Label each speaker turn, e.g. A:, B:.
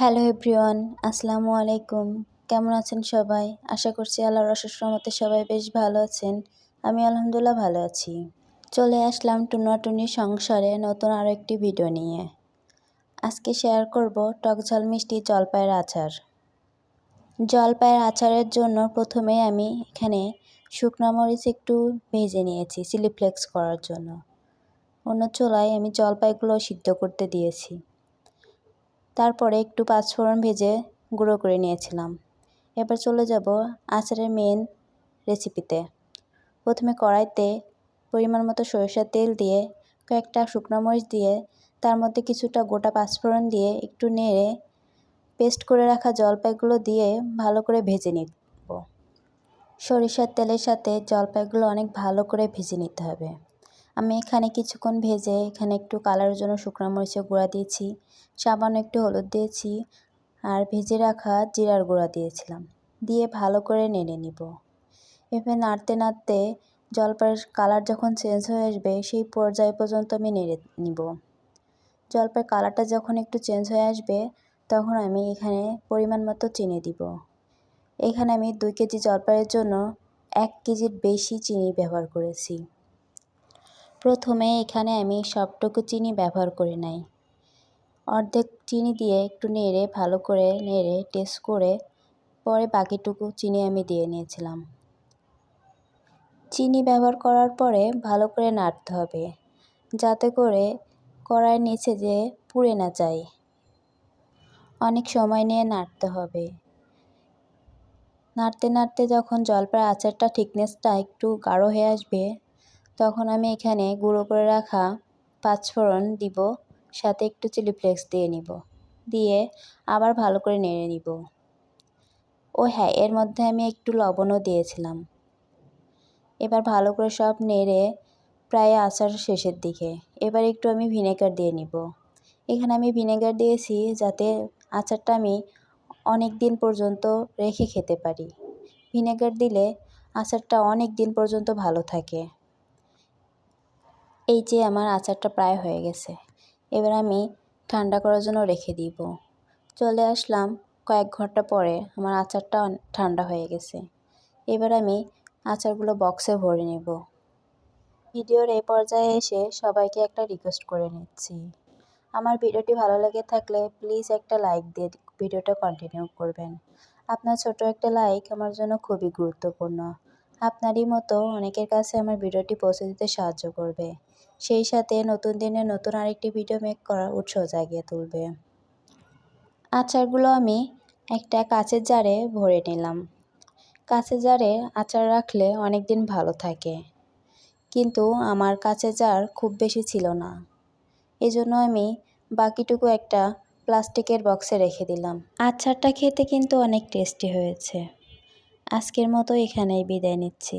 A: Hello everyone, আসসালামু আলাইকুম। কেমন আছেন সবাই? আশা করছি আল্লাহর রহমতে সবাই বেশ ভালো আছেন। আমি আলহামদুলিল্লাহ ভালো আছি। চলে আসলাম টুনাটুনি সংসারে নতুন আরও একটি ভিডিও নিয়ে। আজকে শেয়ার করব টকঝাল মিষ্টি জলপাইয়ের আচার। জলপাইয়ের আচারের জন্য প্রথমে আমি এখানে শুকনো মরিচ একটু ভেজে নিয়েছি চিলি ফ্লেক্স করার জন্য। অন্য চোলায় আমি জলপাইগুলো সিদ্ধ করতে দিয়েছি। তারপরে একটু পাঁচফোড়ন ভেজে গুঁড়ো করে নিয়েছিলাম। এবার চলে যাব আচারের মেন রেসিপিতে প্রথমে কড়াইতে পরিমাণ মতো সরিষার তেল দিয়ে কয়েকটা শুকনো মরিচ দিয়ে, তার মধ্যে কিছুটা গোটা পাঁচফোড়ন দিয়ে একটু নেড়ে পেস্ট করে রাখা জলপাইগুলো দিয়ে ভালো করে ভেজে নিব। সরিষার তেলের সাথে জলপাইগুলো অনেক ভালো করে ভেজে নিতে হবে। আমি এখানে কিছুক্ষণ ভেজে, এখানে একটু কালারের জন্য শুকনো মরিচের গুঁড়া দিয়েছি, সামান্য একটু হলুদ দিয়েছি আর ভেজে রাখা জিরার গুঁড়া দিয়েছিলাম। দিয়ে ভালো করে নেড়ে নিব। এভাবে নাড়তে নাড়তে জলপাইয়ের কালার যখন চেঞ্জ হয়ে আসবে, সেই পর্যায় পর্যন্ত আমি নেড়ে নিব। জলপাইয়ের কালারটা যখন একটু চেঞ্জ হয়ে আসবে, তখন আমি এখানে পরিমাণ মতো চিনি দিব। এখানে আমি দুই কেজি জলপাইয়ের জন্য এক কেজির বেশি চিনি ব্যবহার করেছি। প্রথমে এখানে আমি সবটুকু চিনি ব্যবহার করে নাই। অর্ধেক চিনি দিয়ে একটু নেড়ে, ভালো করে নেড়ে, টেস্ট করে পরে বাকিটুকু চিনি আমি দিয়ে নিয়েছিলাম। চিনি ব্যবহার করার পরে ভালো করে নাড়তে হবে, যাতে করে কড়াইয়ের নিচে যে পুড়ে না যায়। অনেক সময় নিয়ে নাড়তে হবে। নাড়তে নাড়তে যখন জলপাই আচারটা থিকনেসটা একটু গাঢ় হয়ে আসবে তখন আমি এখানে গুঁড়ো করে রাখা পাঁচফোড়ন দিব, সাথে একটু চিলি ফ্লেক্স দিয়ে নিব, দিয়ে আবার ভালো করে নেড়ে নিব। ও হ্যাঁ এর মধ্যে আমি একটু লবণও দিয়েছিলাম। এবার ভালো করে সব নেড়ে প্রায় আচার শেষের দিকে, এবার একটু আমি ভিনেগার দিয়ে নিব। এখানে আমি ভিনেগার দিয়েছি যাতে আচারটা আমি অনেক দিন পর্যন্ত রেখে খেতে পারি। ভিনেগার দিলে আচারটা অনেক দিন পর্যন্ত ভালো থাকে। এই যে আমার আচারটা প্রায় হয়ে গেছে, এবার আমি ঠান্ডা করার জন্য রেখে দিব। চলে আসলাম কয়েক ঘণ্টা পরে আমার আচারটা ঠান্ডা হয়ে গেছে। এবার আমি আচারগুলো বক্সে ভরে নেব। ভিডিওর এই পর্যায়ে এসে সবাইকে একটা রিকোয়েস্ট করে নিচ্ছি। আমার ভিডিওটি ভালো লেগে থাকলে প্লিজ একটা লাইক দিয়ে ভিডিওটা কন্টিনিউ করবেন। আপনার ছোট একটা লাইক আমার জন্য খুবই গুরুত্বপূর্ণ। আপনারই মতো অনেকের কাছে আমার ভিডিওটি পৌঁছে দিতে সাহায্য করবে। সেই সাথে নতুন দিনে নতুন আরেকটি ভিডিও মেক করার উৎসাহ জাগিয়ে তুলবে। আচারগুলো আমি একটা কাঁচের জারে ভরে নিলাম। কাঁচের জারে আচার রাখলে অনেক দিন ভালো থাকে। কিন্তু আমার কাঁচের জার খুব বেশি ছিল না। এজন্য আমি বাকিটুকু একটা প্লাস্টিকের বক্সে রেখে দিলাম। আচারটা খেতে কিন্তু অনেক টেস্টি হয়েছে। আজকের মতো এখানেই বিদায় নিচ্ছি।